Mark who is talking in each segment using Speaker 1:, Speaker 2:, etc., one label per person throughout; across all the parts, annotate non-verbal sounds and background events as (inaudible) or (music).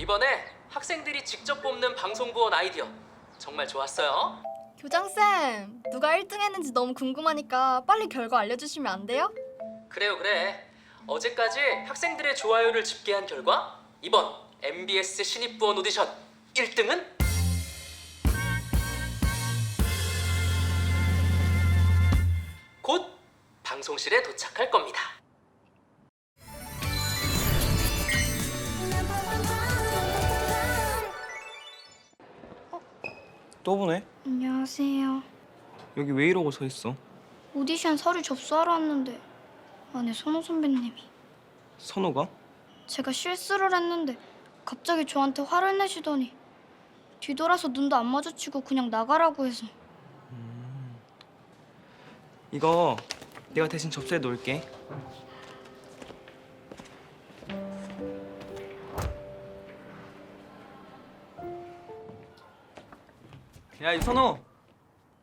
Speaker 1: 이번에 학생들이 직접 뽑는 방송부원 아이디어 정말 좋았어요.
Speaker 2: 교장쌤, 누가 1등 했는지 너무 궁금하니까 빨리 결과 알려주시면 안 돼요?
Speaker 1: 그래요, 그래. 어제까지 학생들의 좋아요를 집계한 결과 이번 MBS 신입부원 오디션 1등은 곧 방송실에 도착할 겁니다.
Speaker 3: 또 보네.
Speaker 2: 안녕하세요.
Speaker 3: 여기 왜 이러고 서 있어?
Speaker 2: 오디션 서류 접수하러 왔는데 안에 선호 선배님이
Speaker 3: 선호가?
Speaker 2: 제가 실수를 했는데 갑자기 저한테 화를 내시더니 뒤돌아서 눈도 안 마주치고 그냥 나가라고 해서
Speaker 3: 이거 내가 대신 접수해 놓을게. 야 이선호.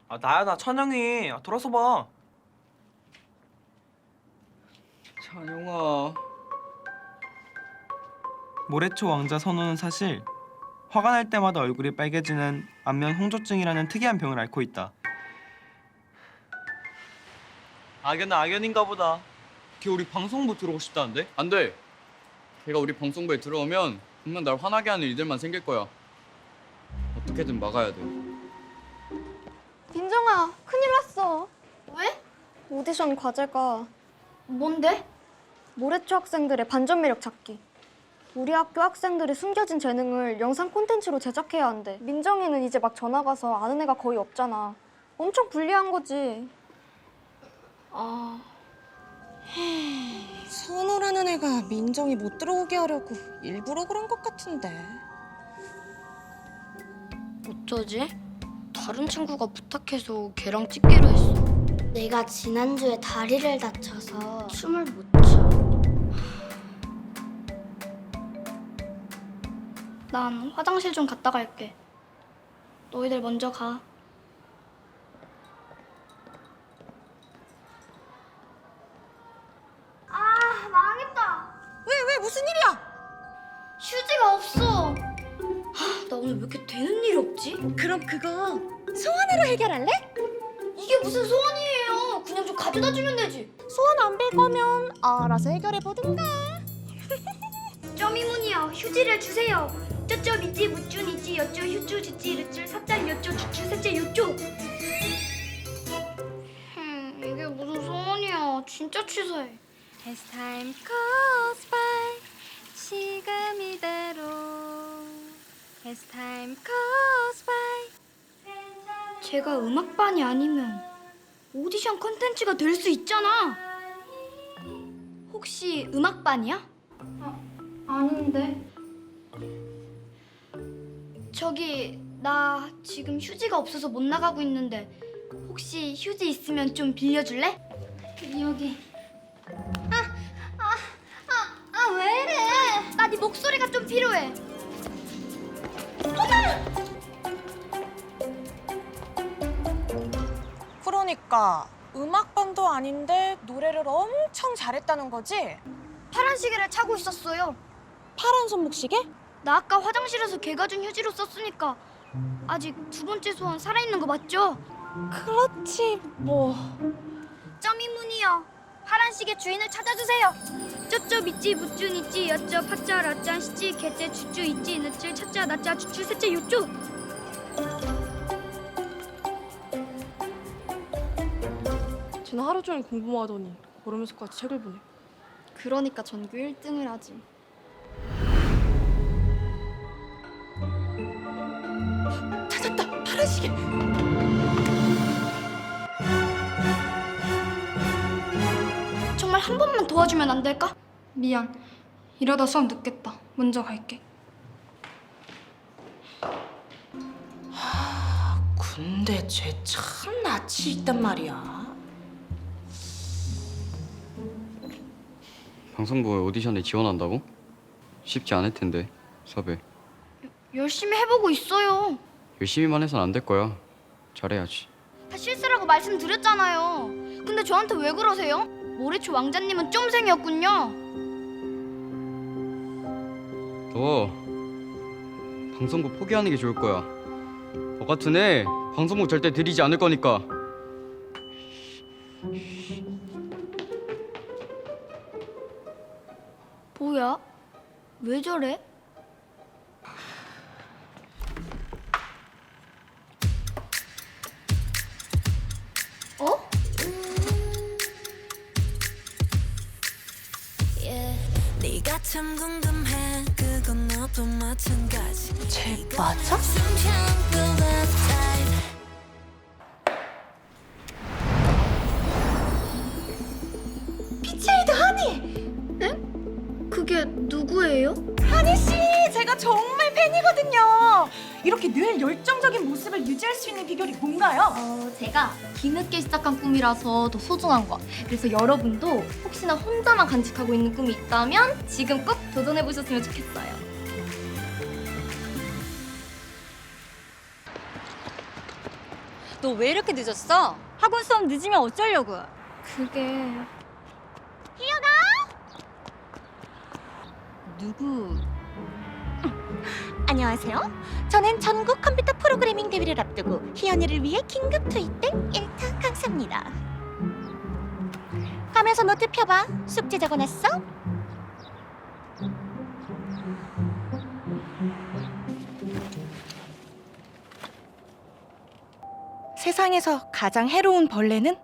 Speaker 3: 아 나야 나 찬영이. 아, 돌아서 봐. 찬영아. 모래초 왕자 선호는 사실 화가 날 때마다 얼굴이 빨개지는 안면 홍조증이라는 특이한 병을 앓고 있다. 악연은 악연인가 보다. 걔 우리 방송부 들어오고 싶다는데?
Speaker 4: 안 돼. 걔가 우리 방송부에 들어오면 분명 날 화나게 하는 일들만 생길 거야. 어떻게든 막아야 돼.
Speaker 5: 민정아, 큰일 났어.
Speaker 2: 왜?
Speaker 5: 오디션 과제가
Speaker 2: 뭔데?
Speaker 5: 모래초 학생들의 반전 매력 찾기. 우리 학교 학생들의 숨겨진 재능을 영상 콘텐츠로 제작해야 한대. 민정이는 이제 막 전화 가서 아는 애가 거의 없잖아. 엄청 불리한 거지.
Speaker 2: 아
Speaker 6: 선우라는 애가 민정이 못 들어오게 하려고 일부러 그런 것 같은데.
Speaker 2: 어쩌지? 다른 친구가 부탁해서 걔랑 찍기로 했어.
Speaker 7: 내가 지난주에 다리를 다쳐서 춤을 못 춰.
Speaker 2: 난 화장실 좀 갔다 갈게. 너희들 먼저 가.
Speaker 7: 아, 망했다.
Speaker 6: 왜, 왜, 무슨 일이야?
Speaker 2: 휴지가 없어. 하, 나 오늘 왜 이렇게 되는 일이 없지?
Speaker 6: 그럼 그거 소원으로 해결할래?
Speaker 2: 이게 무슨 소원이에요? 그냥 좀 가져다 주면 되지.
Speaker 6: 소원 안 빌 거면 알아서 해결해 보든가. (laughs)
Speaker 7: 점이문이요. 휴지를 주세요. 쪼쪼 미찌 무쭈 니찌 여쭈 휴쭈 지찌 르쭈 사짠 여쭈 주쭈 셋째 요쪼.
Speaker 2: 흠, 이게 무슨 소원이야? 진짜 치사해.
Speaker 5: As time goes by, 지금 이대로. As time goes by.
Speaker 2: 제가 음악반이 아니면 오디션 컨텐츠가 될 수 있잖아. 혹시 음악반이야? 아, 아닌데. 저기 나 지금 휴지가 없어서 못 나가고 있는데 혹시 휴지 있으면 좀 빌려줄래? 여기. 아, 왜 이래? 나 네 목소리가 좀 필요해.
Speaker 6: 그러니까 음악반도 아닌데 노래를 엄청 잘했다는 거지?
Speaker 2: 파란 시계를 차고 있었어요.
Speaker 6: 파란 손목시계?
Speaker 2: 나 아까 화장실에서 걔가 준 휴지로 썼으니까 아직 두 번째 소원 살아있는 거 맞죠?
Speaker 6: 그렇지, 뭐.
Speaker 2: 점이문이요. 파란 시계 주인을 찾아주세요. 쪼쪼 미찌 무쭈 니찌 여쩌 파짜 라짠 시찌 개째 주쭈 있지 느찔 차짜 나짜 주쭈 셋째 요쭈.
Speaker 8: 쟤는 하루 종일 공부만 하더니 걸으면서까지 책을 보네.
Speaker 2: 그러니까 전교 1등을 하지.
Speaker 6: 찾았다, 파란 시계.
Speaker 2: 정말 한 번만 도와주면 안 될까?
Speaker 8: 미안. 이러다 수업 늦겠다. 먼저 갈게.
Speaker 6: 근데 쟤 참 낯이 있단 말이야.
Speaker 4: 방송부 오디션에 지원한다고? 쉽지 않을 텐데 섭외.
Speaker 2: 열심히 해보고 있어요.
Speaker 4: 열심히만 해선 안 될 거야. 잘해야지.
Speaker 2: 다 실수라고 말씀드렸잖아요. 근데 저한테 왜 그러세요? 모래초 왕자님은 쫌생이었군요.
Speaker 4: 너 방송국 포기하는 게 좋을 거야. 너 같은 애 방송국 절대 들이지 않을 거니까.
Speaker 2: 뭐야? 왜 저래? 어?
Speaker 9: 네가 참 궁금해 그건 너도 마찬가지
Speaker 10: 쟤 맞아? 이렇게 늘 열정적인 모습을 유지할 수 있는 비결이 뭔가요?
Speaker 11: 어, 제가 뒤늦게 시작한 꿈이라서 더 소중한 거. 그래서 여러분도 혹시나 혼자만 간직하고 있는 꿈이 있다면 지금 꼭 도전해 보셨으면 좋겠어요.
Speaker 12: 너 왜 이렇게 늦었어? 학원 수업 늦으면 어쩌려고?
Speaker 11: 그게
Speaker 12: 누구?
Speaker 10: 안녕하세요. 저는 전국 컴퓨터 프로그래밍 대회를 앞두고 희연이를 위해 긴급 투입된 일타 강사입니다. 가면서 노트 펴봐. 숙제 적어놨어? 세상에서 가장 해로운 벌레는?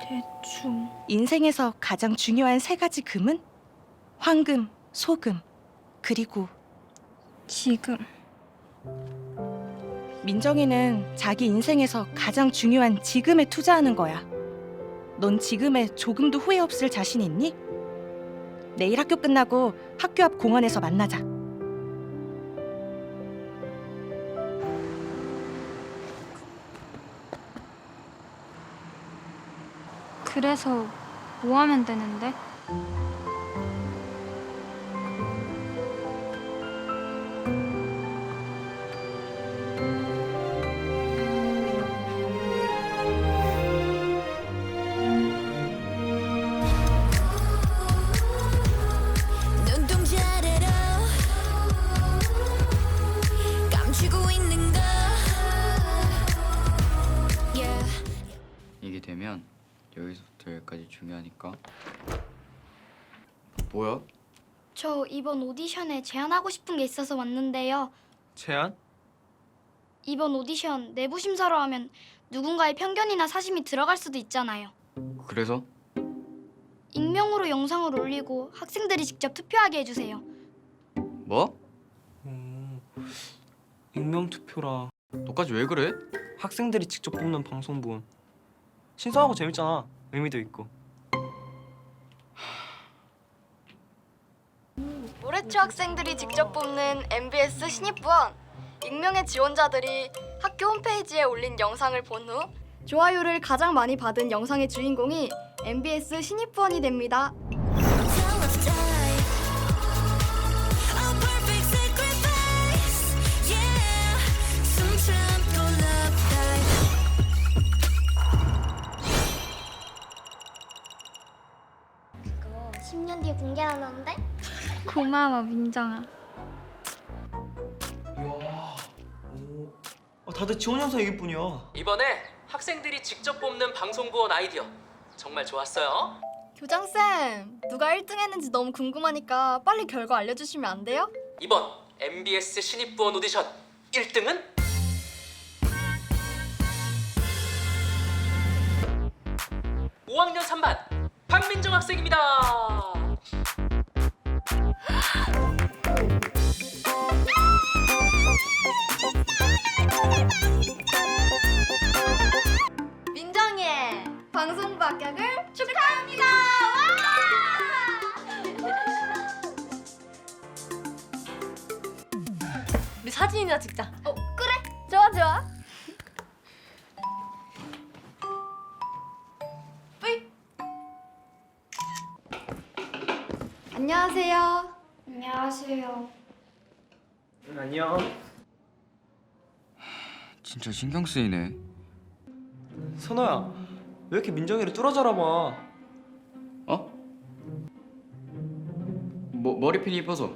Speaker 11: 대충
Speaker 10: 인생에서 가장 중요한 세 가지 금은? 황금, 소금, 그리고
Speaker 11: 지금
Speaker 10: 민정이는 자기 인생에서 가장 중요한 지금에 투자하는 거야. 넌 지금에 조금도 후회 없을 자신 있니? 내일 학교 끝나고 학교 앞 공원에서 만나자.
Speaker 2: 그래서 뭐 하면 되는데?
Speaker 4: 뭐야?
Speaker 2: 저 이번 오디션에 제안하고 싶은 게 있어서 왔는데요.
Speaker 3: 제안?
Speaker 2: 이번 오디션 내부 심사로 하면 누군가의 편견이나 사심이 들어갈 수도 있잖아요.
Speaker 4: 그래서
Speaker 2: 익명으로 영상을 올리고 학생들이 직접 투표하게 해주세요.
Speaker 4: 뭐?
Speaker 3: 음, 익명 투표라.
Speaker 4: 너까지 왜 그래?
Speaker 3: 학생들이 직접 뽑는 방송분. 신선하고 재밌잖아. 의미도 있고.
Speaker 11: 올해 초 학생들이 직접 뽑는 MBS 신입부원 익명의 지원자들이 학교 홈페이지에 올린 영상을 본 후 좋아요를 가장 많이 받은 영상의 주인공이 MBS 신입부원이 됩니다.
Speaker 2: 고마워 민정아.
Speaker 3: 이야. 오. 아, 다들 지원 영상 얘기 뿐이야.
Speaker 1: 이번에 학생들이 직접 뽑는 방송부원 아이디어 정말 좋았어요.
Speaker 11: 교장쌤, 누가 1등 했는지 너무 궁금하니까 빨리 결과 알려주시면 안 돼요?
Speaker 1: 이번 MBS 신입부원 오디션 1등은 오학년 3반 박민정 학생입니다.
Speaker 8: 사진이나 찍자.
Speaker 11: 어, 그래? 좋아, 좋아. 뿌이. 안녕하세요.
Speaker 2: 안녕하세요.
Speaker 3: 안녕.
Speaker 4: 진짜 신경 쓰이네.
Speaker 3: 선호야, 왜 이렇게 민정이를 뚫어져라 봐.
Speaker 4: 어? 뭐 머리핀이 이뻐서